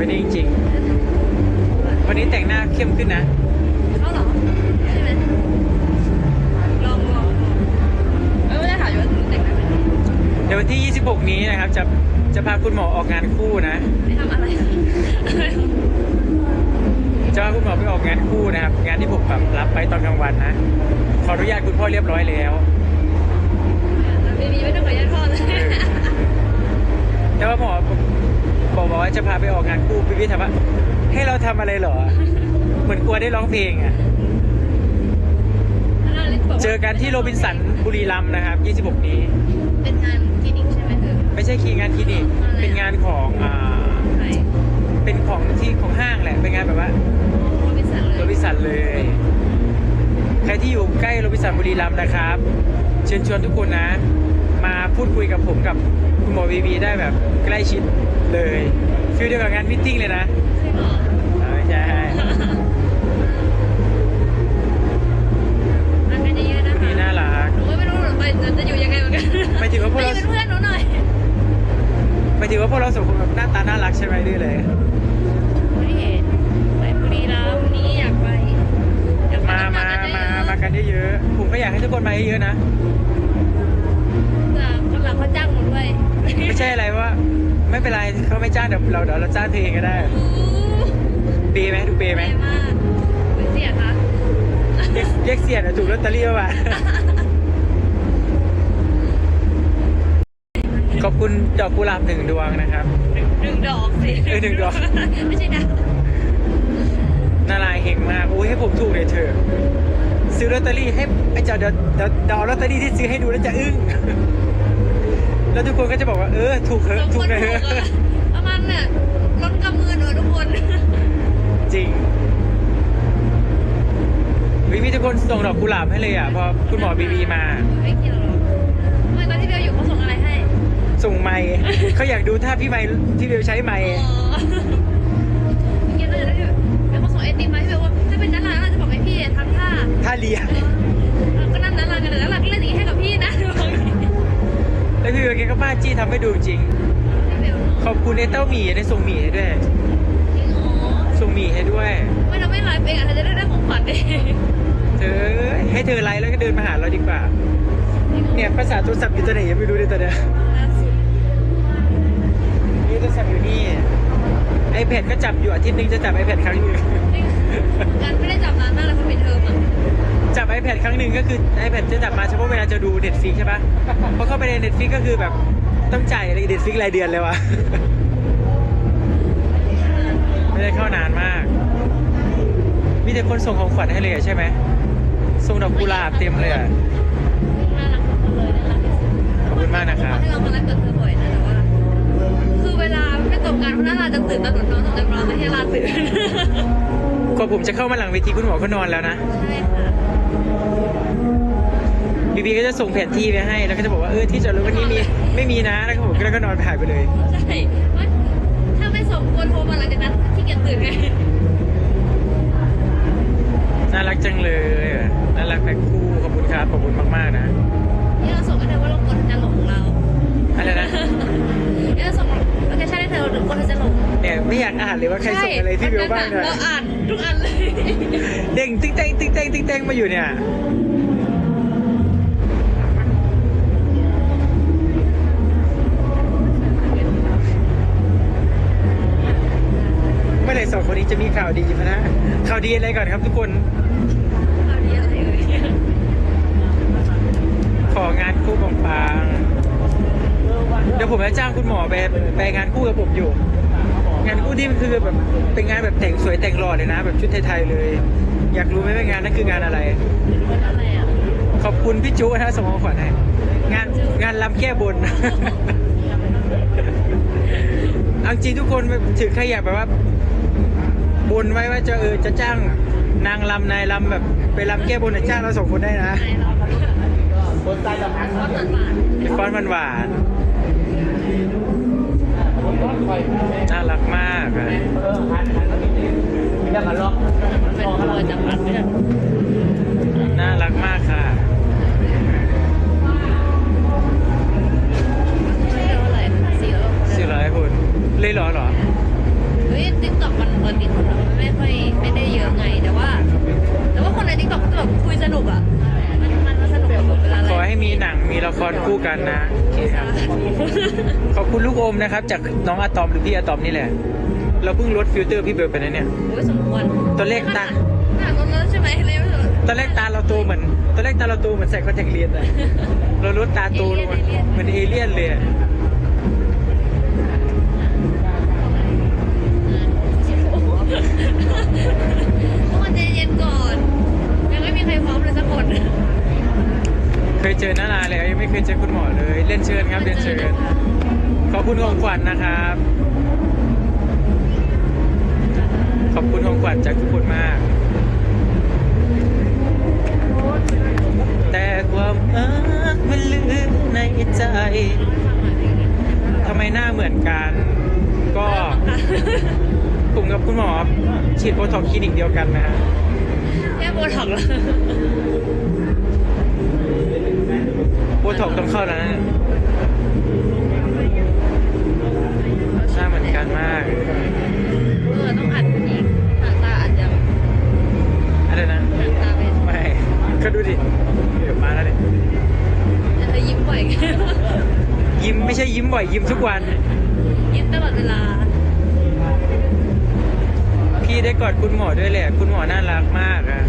ไปนี่จริงๆวันนี้แต่งหน้าเข้มขึ้นนะเขาเหรอใช่ไหมลองลองเออไม่ได้ถามอยู่ว่าหนูแต่งได้ไหมเดี๋ยววันที่ 26 นี้นะครับ จะจะพาคุณหมอออกงานคู่นะ ไม่ทำอะไร จะพาคุณหมอไปออกงานคู่นะครับ งานที่ผมแบบรับไปตอนกลางวันนะ ขออนุญาตคุณพ่อเรียบร้อยแล้วไม่มีไม่ต้องขออนุญาตพ่อเลย แต่ว่าหมอบอก บอกว่าจะพาไปออกงานคู่พี่พี่ถามว่าให้เราทำอะไรเหรอ เหมือนกลัวได้ร้องเพลงอะ เจอกันที่โรบินสันบุรีรัมย์นะครับ 26 นี้ เป็นงานคลินิกใช่ไหมเธอไม่ใช่คีงานคลินิก เป็นงานของอ่าไหนเป็นของที่ของห้างแหละ เป็นงานแบบว่าโรบินสันเลยโรบินสันเลย ใครที่อยู่ใกล้โรบินสันบุรีรัมย์นะครับ เชิญชวนทุกคนนะ มาพูดคุยกับผมกับคุณหมอวีวีได้แบบใกล้ชิดเลยฟิลเดียวกับงานมิทติ้งเลยนะจริงเหรอเออใช่อันกันเยอะๆนะคะนี่น่ารักหนูก็ไม่รู้หนูไปจะอยู่ยังไงเหมือนกันหมายถึงว่าพวกเราไปเป็นเพื่อนหนูหน่อยหมายถึงว่าพวกเราสองคนแบบหน้าตาน่ารักใช่ไหมดื้อเลยไม่เห็นไปบุรีรัมย์นี่อยากไปอยากไปมาทำงมานกันเยมาอะๆมากันเยอะๆผมก็อยากให้ทุกคนมาเยอะๆนะเผื่อ คนหลังเขาจ้างหนูด้วยไม่ใช่อะไรว่า ไม่เป็นไรเขาไม่จ้างเดี๋ยวเราเดี๋ยวเราจ้างเธอเองก็ได้เปย์ไหมดูเปย์ไหมแย่มากเป็นเสียคะเรียกเรียกเสียนะถูกลอตเตอรี่ป่ะขอบคุณดอกกุหลาบหนึ่งดวงนะครับ หนึ่งดอกสิเออหนึ่งดอก ไม่ใช่ดาวนาลายเฮงมากโอ้ยให้ผมถูกเลยเธอ ซื้อลอตเตอรี่ให้ไอ้เจ้าเดี๋ยวเดี๋ยวเดาวลอตเตอรี่ที่ซื้อให้ดูแล้วจะอึ้ง แล้วทุกคนก็จะบอกว่าเออถูกเหอะสองถูคกนเลยถูเหกอะอะประมาณเนี่ยลดกำมือหนูทุกคน จริงวิมีทุกคนส่งดอกกุหลาบให้เลยอะพอคุณหมอบีบีมาไม่เกี่ยวหรอกทำไมตอนที่เบลอยู่เขาส่งอะไรให้ ส่งไม้เขาอยากดูท่าพี่ไม้ที่เบลใช้ไม้อ๋อเมื่อกี้เราจะได้แบบเบลเขาส่งไอติมมาให้เบลว่าถ้าเป็นนักร้านเราจะบอกให้พี่ทำท่าท่าเลีย แล้วพี่เบลแกก็บ้าจี้ทำให้ดูจริงพี่เบลเนาะขอบคุณไอ้เต้าหมี่ได้ส่งหมี่ให้ด้วยจริงเหรอส่งหมี่ให้ด้วย ไม่เราไม่ไลฟ์เองอะเราจะได้ได้ของขวัญเองเธอให้เธอไลน์แล้วก็เดินมาหาเราดีกว่า เนี่ยภาษาโทรศัพท์อยู่ตัวไหนยังไม่รู้เลยตัวเนี้ยล่าสุดนี่โทรศัพท์อยู่นี่ไอแพดก็จับอยู่อาทิตย์หนึงจะจับไอแพดครั้งหนึงกันไม่ได้จับนานมากเลยเพราะปิดเทอมอะ จับ iPad ครั้งหนึ่งก็คือ iPad จะจับมาเฉพาะเวลาจะดู Netflix ใช่ปะพอเข้าไปใน Netflix ก็คือแบบต้องจ่ายอะไร Netflix รายเดือนเลยวะไม่ได้เข้านานมาก มีแต่คนส่งของขวัญให้เลยอะใช่ไหมส่งดอกกุหลาบเต็มเลยอะน่ารักทุกคนเลยน่ารักที่สุดขอบคุณมากนะครับให้เรามาไลฟ์เปิดเทอมบ่อยนะแต่ว่า คือเวลาไม่ตรงกันเพราะน่ารักจะตื่นตอนหนูนอนตอนจะนอนไม่ให้ลาตื่นกว่าผมจะเข้ามาหลังเวทีคุณหมอก็นอนแล้วนะ ใช่ค่ะ บีบีก็จะส่งแผนที่ไปให้ แล้วก็จะบอกว่าเออที่จอดรถวันนี้มีไม่มีนะ แล้วก็ผมก็แล้วก็นอนผ่านไปเลย ใช่ว่าถ้าไม่ส่งควรโทรมาหลังจากนั้นที่เกียจตื่นไงน่ารักจังเลยอะน่ารักแพ็คคู่ ขอบคุณครับ ขอบคุณมาก ๆ นะ นี่เราส่งให้เธอว่าเราควรจะหลงเรา อะไรนะ นี่เราส่งโลเคชั่นให้เธอหรือควรจะหลง เนี่ยไม่ อยากอ่านเลยว่าใครส่งอะไรที่เบลบ้างใช่เนี่ยเราอ่านทุกอันเลย เด้งติ๊งเต้งติ๊งเต้งติ๊งเต้งมาอยู่เนี่ยเมื่อไหร่สองคนนี้จะมีข่าวดีมานะ ข่าวดีอะไรก่อนครับทุกคน ข่าวดีอะไรเอ่ยของานคู่ของปางเดี๋ยวผมจะจ้างคุณหมอไปไปงานคู่กับผมอยู่ งานคู่ที่มันคือแบบเป็นงานแบบแต่งสวยแต่งหล่อเลยนะ แบบชุดไทยๆเลย อยากรู้ไหมว่างานนั้นคืองานอะไร วันอะไรอะขอบคุณพี่จูนะสมองขวัญให้งานงานลำแก้บน เอาจริงทุกคนถึงใครอยากแบบว่า บนไว้ว่าจะเออจะจ้าง นางลำนายลำแบบไปลำแก้บนน่ะจ้างเราสองคนได้นะไหนเราคนใต้ละพันก็ตัดหวาน เป็นฟ้อนหวานคอยๆน่ารักมากอะนพันแต่ารักมากค่ะ สิร้อยคุณเล่ยร้อยเหรอ ติ๊กต็อกมันปกติคนมันไม่ค่อยไม่ได้เยอะไง แต่ว่า แต่ว่าคนในติ๊กต็อกเขาจะแบบคุยสนุกอะ เฮ้ยรคู่กันนะโอเคครับขอบคุณลูกอมนะครับ จากน้องอะตอมหรือพี่อะตอมนี่แหละ เราเพิ่งลดฟิลเตอร์พี่เบลไปนะเนี่ย โอ้ยสมควรตัวเลขตา หน้าก็เลิศใช่ไหมเลยไม่รู้ตอนแรกตาเราโตเหมือนตอนแรกตาเราโตเหมือนใส่คอนแทคเลนส์อะเราลดตาโตลงมาเหมือนเอเลี่ยนเลยอะ ยเจอหน้านาแล้วยังไม่เคยเจอคุณหมอเลย เล่นเชิญครับเล่นเชิญขอบคุณของขวัญนะครับ ขอบคุณของขวัญจากทุกคนมาก แต่ความรักมันลือในใจทำไมหน้าเหมือนกัน ก็ผมกับคุณหมอฉีดโบท็อกซ์คลินิกเดียวกันนะฮะแค่โบท็อกซ์แล้ว โบท็อกซ์ต้องเข้าแล้วนะหน้าเหมือนกันมากเออต้องอัดอีกหางตาอัดยังอะไรนะหางตาเป็นไม่ก็ดูดิเดี๋ยวมาแล้วเนี่ยแต่เธอยิ้มบ่อยยิ้มไม่ใช่ยิ้มบ่อยยิ้มทุกวัน ยิ้มตลอดเวลา พี่ได้กอดคุณหมอด้วยแหละ คุณหมอน่ารักมากอะ